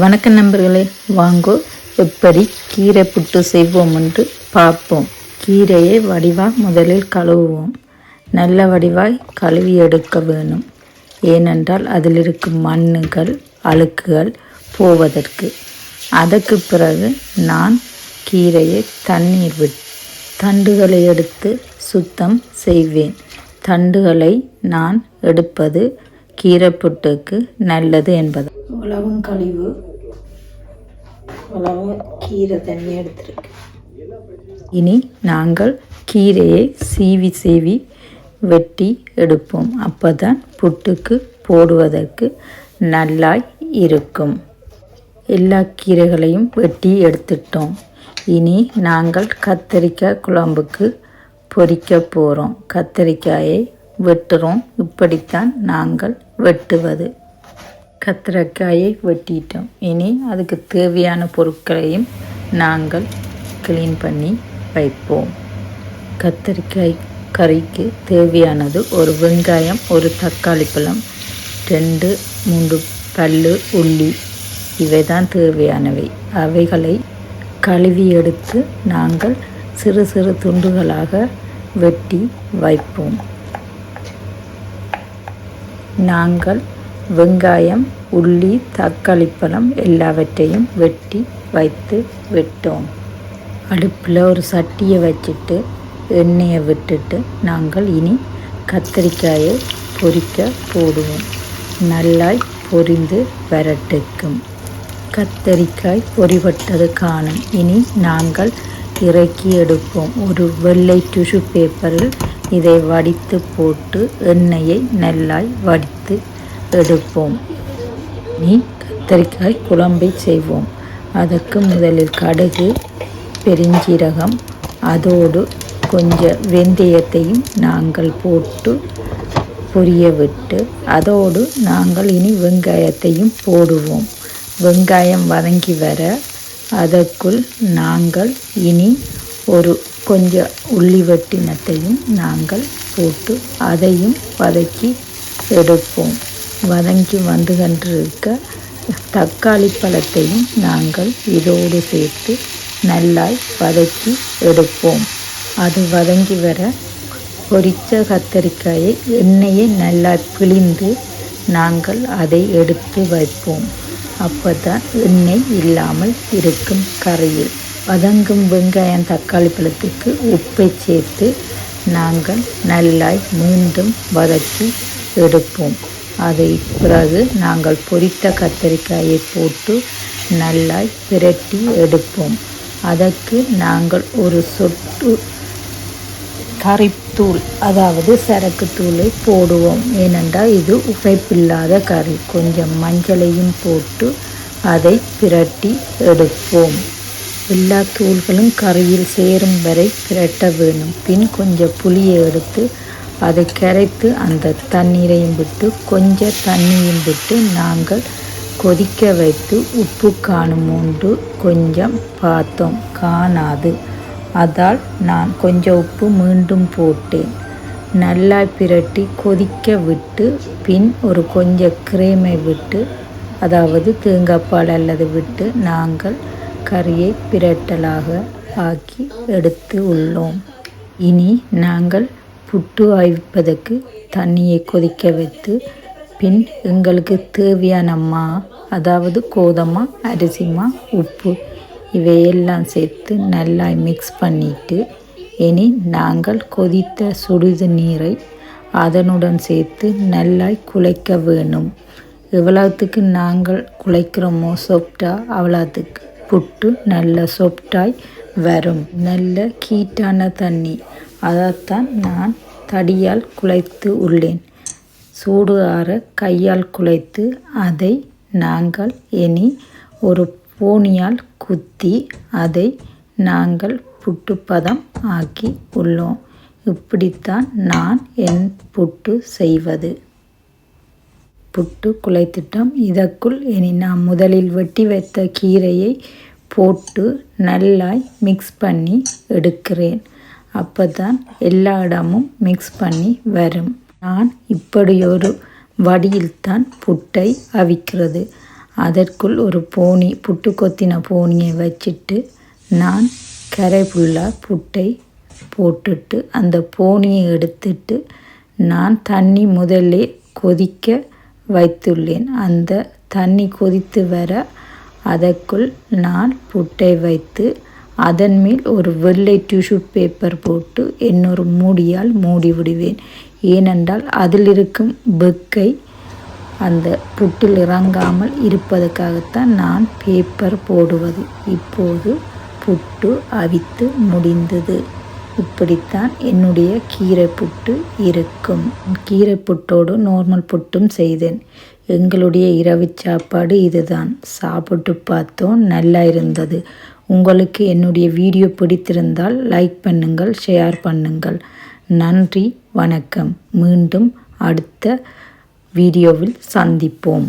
வணக்கம் நண்பர்களே வாங்கோ. எப்படி கீரை புட்டு செய்வோம் என்று பார்ப்போம். கீரையை வடிவாக முதலில் கழுவுவோம். நல்ல வடிவாய் கழுவி எடுக்க வேணும். ஏனென்றால் அதில் இருக்கும் மண்ணுகள் அழுக்குகள் போவதற்கு. அதற்கு பிறகு நான் கீரையை தண்ணீர் விட் தண்டுகளை எடுத்து சுத்தம் செய்வேன். தண்டுகளை நான் எடுப்பது கீரை புட்டுக்கு நல்லது என்பது உழவும் கழிவு. உழவு கீரை தண்ணி எடுத்துருக்கு. இனி நாங்கள் கீரையை சீவி சீவி வெட்டி எடுப்போம். அப்போதான் புட்டுக்கு போடுவதற்கு நல்லாய் இருக்கும். எல்லா கீரைகளையும் வெட்டி எடுத்துட்டோம். இனி நாங்கள் கத்தரிக்காய் குழம்புக்கு பொறிக்க போகிறோம் கத்தரிக்காயை வெட்டுறோம். இப்படித்தான் நாங்கள் வெட்டுவது. கத்திரிக்காயை வெட்டிட்டோம். இனி அதுக்கு தேவையான பொருட்களையும் நாங்கள் க்ளீன் பண்ணி வைப்போம். கத்திரிக்காய் கறிக்கு தேவையானது ஒரு வெங்காயம் ஒரு தக்காளி பழம் ரெண்டு மூன்று பல்லு உள்ளி. இவை தான் தேவையானவை. அவைகளை கழுவி எடுத்து நாங்கள் சிறு சிறு துண்டுகளாக வெட்டி வைப்போம். நாங்கள் வெங்காயம் உள்ளி தக்காளி பழம் எல்லாவற்றையும் வெட்டி வைத்து விட்டோம். அடுப்பில் ஒரு சட்டியை வச்சுட்டு எண்ணெயை விட்டுட்டு நாங்கள் இனி கத்திரிக்காயை பொரிக்க போடுவோம். நல்லாய் பொரிந்து வரட்டுக்கும். கத்தரிக்காய் பொறிபட்டது காணும். இனி நாங்கள் இறக்கி எடுப்போம். ஒரு வெள்ளை டிஷ்யூ பேப்பரில் இதை வடித்து போட்டு எண்ணெயை நல்லாய் வடித்து எடுப்போம் நீ கத்தரிக்காய் குழம்பை செய்வோம். அதற்கு முதலில் கடுகு பெருஞ்சீரகம் அதோடு கொஞ்சம் வெந்தயத்தையும் நாங்கள் போட்டு பொரிய விட்டு அதோடு நாங்கள் இனி வெங்காயத்தையும் போடுவோம். வெங்காயம் வதங்கி வர அதற்குள் நாங்கள் இனி ஒரு கொஞ்சம் உள்ளி வெட்டினத்தையும் நாங்கள் போட்டு அதையும் வதக்கி எடுப்போம். வதங்கி வந்து கண்டிருக்க தக்காளி பழத்தையும் நாங்கள் இதோடு சேர்த்து நல்லாய் வதக்கி எடுப்போம். அது வதங்கி வர பொரித்த கத்தரிக்காயை எண்ணெயை நல்லா பிழிந்து நாங்கள் அதை எடுத்து வைப்போம். அப்போதான் எண்ணெய் இல்லாமல் இருக்கும் கறியில் வதங்கும் வெங்காயம் தக்காளி பழத்துக்கு உப்பை சேர்த்து நாங்கள் நல்லாய் மீண்டும் வதக்கி எடுப்போம். அதை பிறகு நாங்கள் பொரித்த கத்தரிக்காயை போட்டு நல்லாய் பிரட்டி எடுப்போம். அதற்கு நாங்கள் ஒரு சொட்டு கறித்தூள் அதாவது சரக்கு தூளை போடுவோம். ஏனென்றால் இது உப்பைப்பில்லாத கறி. கொஞ்சம் மஞ்சளையும் போட்டு அதை பிரட்டி எடுப்போம். எல்லா தூள்களும் கறியில் சேரும் வரை பிரட்ட வேணும் பின் கொஞ்சம் புளியை எடுத்து அதை கரைத்து அந்த தண்ணீரையும் விட்டு கொஞ்சம் தண்ணியும் விட்டு நாங்கள் கொதிக்க வைத்து உப்பு காணும் உண்டு கொஞ்சம் பார்த்தோம். காணாது. அதால் நான் கொஞ்சம் உப்பு மீண்டும் போட்டேன். நல்லா பிரட்டி கொதிக்க விட்டு பின் ஒரு கொஞ்சம் கிரேமை விட்டு அதாவது தேங்காய்ப்பால் அல்லது விட்டு நாங்கள் கறியை பிரட்டலாக ஆக்கி எடுத்து உள்ளோம். இனி நாங்கள் புட்டு ஆய்ப்பதற்கு தண்ணியை கொதிக்க வைத்து பின் எங்களுக்கு தேவையான மா அதாவது கோதமா அரிசிமா உப்பு இவையெல்லாம் சேர்த்து நல்லா மிக்ஸ் பண்ணிட்டு இனி நாங்கள் கொதித்த சுடுது நீரை அதனுடன் சேர்த்து நல்லா குலைக்க வேணும். எவ்வளோத்துக்கு நாங்கள் குலைக்கிறோமோ சொப்டா அவ்வளோத்துக்கு புட்டு நல்ல சொப்டாய் வரும். நல்ல கீட்டான தண்ணி. அதைத்தான் நான் தடியால் குலைத்து உள்ளேன். சூடு ஆற கையால் குலைத்து அதை நாங்கள் இனி ஒரு பூனியால் குத்தி அதை நாங்கள் புட்டுப்பதம் ஆக்கி உள்ளோம். இப்படித்தான் நான் என் புட்டு செய்வது. புட்டு குலைத்திட்டோம். இதற்குள் இனி நான் முதலில் வெட்டி வைத்த கீரையை போட்டு நல்லாய் மிக்ஸ் பண்ணி எடுக்கிறேன். அப்போ தான் எல்லா இடமும் மிக்ஸ் பண்ணி வரும். நான் இப்படி ஒரு வடியில்தான் புட்டை அவிக்கிறது. அதற்குள் ஒரு போனி புட்டு கொத்தின போனியை வச்சுட்டு நான் கரை புட்டை போட்டுட்டு அந்த போனியை எடுத்துட்டு நான் தண்ணி முதல்லே கொதிக்க வைத்துள்ளேன். அந்த தண்ணி கொதித்து வர அதற்குள் நான் புட்டை வைத்து அதன் மேல் ஒரு வெள்ளை டிஷ்யூ பேப்பர் போட்டு இன்னொரு மூடியால் மூடி விடுவேன். ஏனென்றால் அதில் இருக்கும் பெக்கை அந்த புட்டில் இறங்காமல் இருப்பதற்காகத்தான் நான் பேப்பர் போடுவது. இப்போது புட்டு அவித்து முடிந்தது. இப்படித்தான் என்னுடைய கீரை புட்டு இருக்கும். கீரை புட்டோடு நார்மல் புட்டும் செய்தேன். எங்களுடைய இரவு சாப்பாடு இதுதான். சாப்பிட்டு பார்த்தோம் நல்லா இருந்தது. உங்களுக்கு என்னுடைய வீடியோ பிடித்திருந்தால் லைக் பண்ணுங்கள் ஷேர் பண்ணுங்கள். நன்றி வணக்கம். மீண்டும் அடுத்த வீடியோவில் சந்திப்போம்.